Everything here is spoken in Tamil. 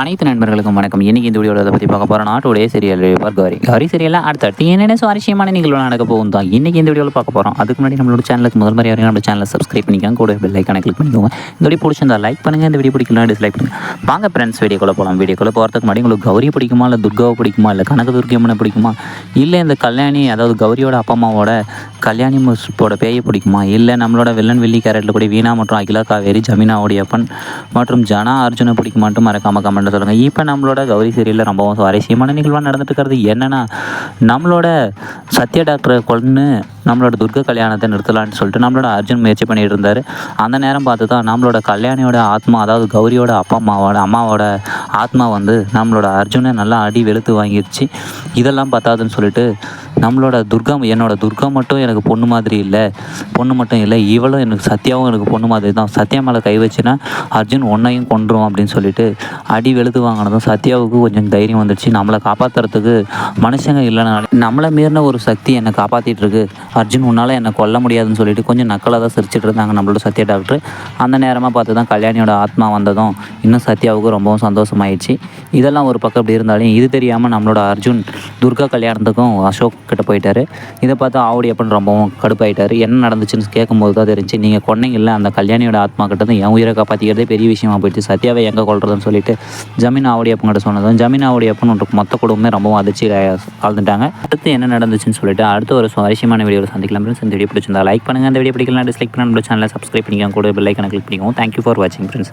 அனைத்து நண்பர்களுக்கும் வணக்கம். இன்னைக்கு இந்த வீடியோவில் பற்றி பார்க்க போகிறோம் நாட்டுடைய சீரியல் ரிவ்யூவர் கௌரி. கௌரி சீரியலில் அடுத்தடுத்து என்னென்ன சுவாரஸ்யமான நிகழ்வு நடக்க போகும் தான் இன்றைக்கி இந்த வீடியோவில் பார்க்க போகிறோம் அதுக்கு முன்னாடி நம்மளோட சேனலுக்கு முதல் முறையாக நம்ம சேனலை சப்ஸ்கிரைப் பண்ணிக்கோங்க. கூட பெல் ஐக்கான கிளிக் பண்ணிக்கோங்க. இந்த வீடியோ பிடிச்சிருந்தா லைக் பண்ணுங்கள் இந்த வீடியோ பிடிக்கலாம் டிஸ்லைக் பண்ணுங்கள் வாங்க ஃப்ரெண்ட்ஸ் வீடியோக்குள்ளே போகலாம் வீடியோக்குள்ளே போகிறதுக்கு முன்னாடி உங்களுக்கு கௌரி பிடிக்குமா இல்லை துர்காவை பிடிக்குமா இல்லை கனக துர்கியம்மனை பிடிக்குமா இல்லை இந்த கல்யாணி அதாவது கௌரியோட அப்பா அம்மாவோட கல்யாணி முஸ்போட பேயை பிடிக்குமா இல்லை நம்மளோட வில்லன் வெள்ளி கேரட்டில் கூட வீணா மற்றும் அகிலா காவேரி ஜமீனாவுடைய அப்பன் மற்றும் ஜனா அர்ஜுனை பிடிக்குமான்ட்டு மறக்காம கமெண்ட் சொல்லுங்கள் இப்போ நம்மளோட கௌரி சீரியலில் ரொம்பவும் சுவாரஸ்யமான நிகழ்வாக நடந்துட்டு இருக்கிறது என்னன்னா நம்மளோட சத்யா டாக்டரை கொண்டு நம்மளோட துர்க கல்யாணத்தை நிறுத்தலாம்னு சொல்லிட்டு நம்மளோட அர்ஜுன் முயற்சி பண்ணிட்டு இருந்தார். அந்த நேரம் பார்த்து தான் நம்மளோட கல்யாணியோட ஆத்மா அதாவது கௌரியோட அப்பா அம்மாவோட அம்மாவோட ஆத்மா வந்து நம்மளோட அர்ஜுனை நல்லா அடி வெளுத்து வாங்கிருச்சு. இதெல்லாம் பார்த்தாதுன்னு சொல்லிட்டு நம்மளோட துர்கா என்னோட துர்கா மட்டும் எனக்கு பொண்ணு மாதிரி இல்லை. பொண்ணு மட்டும் இல்லை இவளும் எனக்கு சத்யாவும் எனக்கு பொண்ணு மாதிரி தான். சத்யா மேலே கை வச்சுன்னா அர்ஜுன் ஒன்றையும் கொன்றும் அப்படின்னு சொல்லிட்டு அடி வெளுத்து வாங்கினதும் சத்யாவுக்கு கொஞ்சம் தைரியம் வந்துடுச்சு நம்மளை காப்பாற்றுறதுக்கு மனுஷங்க இல்லைனாலே நம்மளை மீறின ஒரு சக்தி என்னை காப்பாற்றிட்டுருக்கு அர்ஜுன் உன்னால் என்னை கொல்ல முடியாதுன்னு சொல்லிட்டு கொஞ்சம் நக்கலாக தான் சிரிச்சிட்டு இருந்தாங்க நம்மளோட சத்யா டாக்டர். அந்த நேரமாக பார்த்து தான் கல்யாணியோட ஆத்மா வந்ததும் இன்னும் சத்யாவுக்கு ரொம்பவும் சந்தோஷமாயிடுச்சு. இதெல்லாம் ஒரு பக்கம் இப்படி இருந்தாலும் இது தெரியாமல் நம்மளோட அர்ஜுன் துர்கா கல்யாணத்துக்கும் அசோக் கிட்ட போயிட்டார். இதை பார்த்து ஆவுடி அப்பன் ரொம்பவும் கடுப்பாயிட்டார். என்ன நடந்துச்சுன்னு கேட்கும்போது தான் தெரிஞ்சு நீங்கள் கொன்னீங்கல்ல அந்த கல்யாணியோட ஆத்மா கிட்ட தான் என் உயிரை காப்பாற்றிக்கிறதே பெரிய விஷயமா போயிடுச்சு. சத்யாவை எங்கே கொள்றதுன்னு சொல்லிட்டு ஜமீன் ஆவுடி அப்பங்கிட்ட சொன்னதும் ஜமீன் ஆவடி அப்பன் மொத்த குடும்பமே ரொம்பவும் அதிர்ச்சி கலந்துட்டாங்க அடுத்து என்ன நடந்துச்சுன்னு சொல்லிட்டு அடுத்த ஒரு சுவாரஸ்யமான வீடியோவில் சந்திக்கலாம் ஃப்ரெண்ட்ஸ் இந்த வீடியோ பிடிச்சிருந்தா லைக் பண்ணுங்கள் அந்த வீடியோ பிடிக்கலாம் டிஸ்லைக் பண்ண நம்மளோட சேனலை சப்ஸ்கிரைப் பண்ணிக்கலாம் கூட பெல் ஐக்கனை கிளிக் பண்ணிக்கோங்க. தேங்க்யூ ஃபார் வாட்சிங் ஃப்ரெண்ட்ஸ்